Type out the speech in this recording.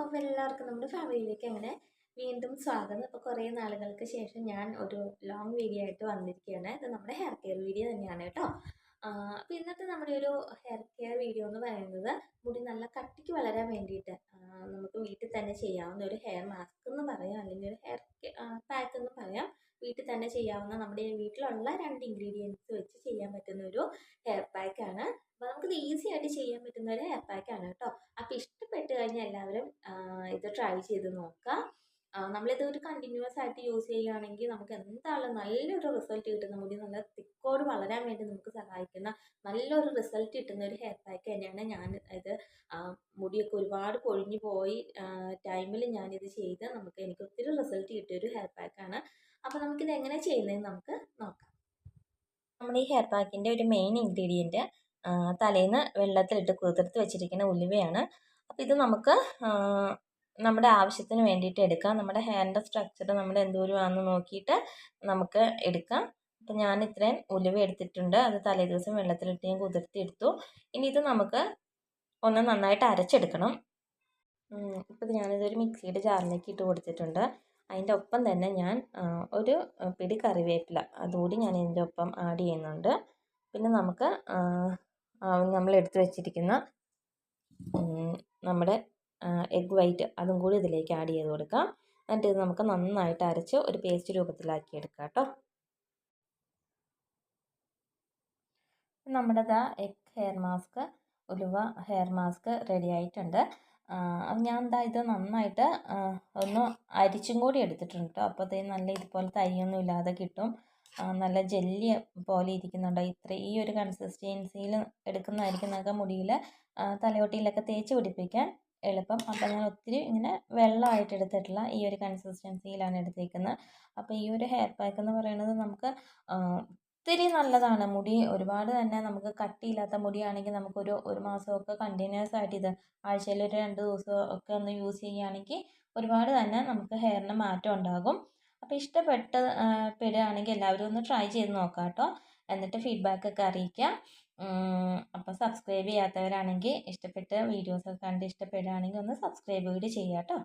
അപ്പോൾ എല്ലാവർക്കും നമ്മുടെ ഫാമിലിയിലേക്ക് അങ്ങനെ വീണ്ടും സ്വാഗതം. അപ്പോൾ കുറേ നാളുകൾക്ക് ശേഷം ഞാൻ ഒരു ലോങ് വീഡിയോ ആയിട്ട് വന്നിരിക്കുകയാണ്. ഇത് നമ്മുടെ ഹെയർ കെയർ വീഡിയോ തന്നെയാണ് കേട്ടോ. അപ്പോൾ ഇന്നത്തെ നമ്മുടെ ഒരു ഹെയർ കെയർ വീഡിയോ എന്ന് പറയുന്നത് മുടി നല്ല കട്ടിക്ക് വളരാൻ വേണ്ടിയിട്ട് നമുക്ക് വീട്ടിൽ തന്നെ ചെയ്യാവുന്ന ഒരു ഹെയർ മാസ്ക് എന്ന് പറയാം. അല്ലെങ്കിൽ ഒരു ഹെയർ പാക്ക് എന്ന് പറയാം. വീട്ടിൽ തന്നെ ചെയ്യാവുന്ന നമ്മുടെ വീട്ടിലുള്ള രണ്ട് ഇൻഗ്രീഡിയൻസ് വെച്ച് ചെയ്യാൻ പറ്റുന്ന ഒരു ഹെയർ പാക്കാണ് അപ്പോൾ നമുക്കിത് ഈസി ആയിട്ട് ചെയ്യാൻ പറ്റുന്ന ഒരു ഹെയർ പാക്കാണ് കേട്ടോ. അപ്പോൾ ഇഷ്ടപ്പെട്ട് കഴിഞ്ഞാൽ എല്ലാവരും ഇത് ട്രൈ ചെയ്ത് നോക്കുക നമ്മളിത് ഒരു കണ്ടിന്യൂസ് ആയിട്ട് യൂസ് ചെയ്യുകയാണെങ്കിൽ നമുക്ക് എന്തായാലും നല്ലൊരു റിസൾട്ട് കിട്ടുന്ന മുടി നല്ല തിക്കോട് വളരാൻ വേണ്ടി നമുക്ക് സഹായിക്കുന്ന നല്ലൊരു റിസൾട്ട് കിട്ടുന്ന ഒരു ഹെയർ പാക്ക് തന്നെയാണ് ഞാൻ ഇത് മുടിയൊക്കെ ഒരുപാട് പൊഴിഞ്ഞു പോയി ടൈമിൽ ഞാനിത് ചെയ്ത് നമുക്ക് എനിക്ക് ഒത്തിരി റിസൾട്ട് കിട്ടിയ ഒരു ഹെയർ പാക്കാണ് അപ്പോൾ നമുക്കിത് എങ്ങനെ ചെയ്യുന്നതെന്ന് നമുക്ക് നോക്കാം. നമ്മുടെ ഈ ഹെയർ പാക്കിന്റെ ഒരു മെയിൻ ഇൻഗ്രീഡിയന്റ് തലേന്ന് വെള്ളത്തിലിട്ട് കുതിർത്ത് വെച്ചിരിക്കുന്ന ഉലുവയാണ്. അപ്പോൾ ഇത് നമുക്ക് നമ്മുടെ ആവശ്യത്തിന് വേണ്ടിയിട്ട് എടുക്കാം. നമ്മുടെ ഹെയറിന്റെ സ്ട്രക്ചർ നമ്മുടെ എന്തോരമാണെന്ന് നോക്കിയിട്ട് നമുക്ക് എടുക്കാം. അപ്പം ഞാൻ ഇത്രയും ഉലുവ എടുത്തിട്ടുണ്ട്. അത് തലേ ദിവസം വെള്ളത്തിലിട്ട് ഞാൻ കുതിർത്തി എടുത്തു ഇനി ഇത് നമുക്ക് ഒന്ന് നന്നായിട്ട് അരച്ചെടുക്കണം. ഇപ്പം ഞാനിതൊരു മിക്സിയുടെ ജാറിലേക്ക് ഇട്ട് കൊടുത്തിട്ടുണ്ട്. അതിന്റെ ഒപ്പം തന്നെ ഞാൻ ഒരു പിടി കറിവേപ്പില. അതുകൂടി ഞാൻ ഇതിന്റെ ഒപ്പം ആഡ് ചെയ്യുന്നുണ്ട്. പിന്നെ നമുക്ക് നമ്മൾ എടുത്തു വെച്ചിരിക്കുന്ന നമ്മുടെ എഗ് വൈറ്റ് അതും കൂടി ഇതിലേക്ക് ആഡ് ചെയ്ത് കൊടുക്കാം. എന്നിട്ട് ഇത് നമുക്ക് നന്നായിട്ട് അരച്ച് ഒരു പേസ്റ്റ് രൂപത്തിലാക്കി എടുക്കാം കേട്ടോ. നമ്മുടെ ദാ എഗ് ഹെയർ മാസ്ക് ഉലുവ ഹെയർ മാസ്ക് റെഡി ആയിട്ടുണ്ട്. ഞാൻ എന്താ ഇത് നന്നായിട്ട് ഒന്ന് അരിച്ചും കൂടി എടുത്തിട്ടുണ്ട് കേട്ടോ. അപ്പോൾ അത് നല്ല ഇതുപോലത്തെ അരിയൊന്നും ഇല്ലാതെ കിട്ടും. നല്ല ജെല്ലി പോലെ ഇരിക്കുന്നുണ്ട്. ഇത്ര ഈ ഒരു കൺസിസ്റ്റൻസിയിൽ എടുക്കുന്നതായിരിക്കും നമുക്ക് മുടിയിൽ തലയോട്ടിയിലൊക്കെ തേച്ച് പിടിപ്പിക്കാൻ എളുപ്പം. അപ്പോൾ ഞാൻ ഒത്തിരി ഇങ്ങനെ വെള്ളമായിട്ട് എടുത്തിട്ടില്ല. ഈ ഒരു കൺസിസ്റ്റൻസിയിലാണ് എടുത്തേക്കുന്നത്. അപ്പോൾ ഈ ഒരു ഹെയർ പാക്ക് എന്ന് പറയുന്നത് നമുക്ക് ഒത്തിരി നല്ലതാണ്. മുടി ഒരുപാട് തന്നെ നമുക്ക് കട്ടിയില്ലാത്ത മുടിയാണെങ്കിൽ നമുക്കൊരു ഒരു മാസമൊക്കെ കണ്ടിന്യൂസ് ആയിട്ട് ഇത് ആഴ്ചയിൽ ഒരു രണ്ട് ദിവസം ഒക്കെ ഒന്ന് യൂസ് ചെയ്യുകയാണെങ്കിൽ ഒരുപാട് തന്നെ നമുക്ക് ഹെയറിന് മാറ്റം ഉണ്ടാകും. അപ്പോൾ ഇഷ്ടപ്പെട്ട പെടുകയാണെങ്കിൽ എല്ലാവരും ഒന്ന് ട്രൈ ചെയ്ത് നോക്കാം കേട്ടോ. എന്നിട്ട് ഫീഡ്ബാക്ക് ഒക്കെ അറിയിക്കാം അപ്പോൾ സബ്സ്ക്രൈബ് ചെയ്യാത്തവരാണെങ്കിൽ ഇഷ്ടപ്പെട്ട് വീഡിയോസൊക്കെ കണ്ട് ഇഷ്ടപ്പെടുകയാണെങ്കിൽ ഒന്ന് സബ്സ്ക്രൈബ് കൂടി ചെയ്യാം കേട്ടോ.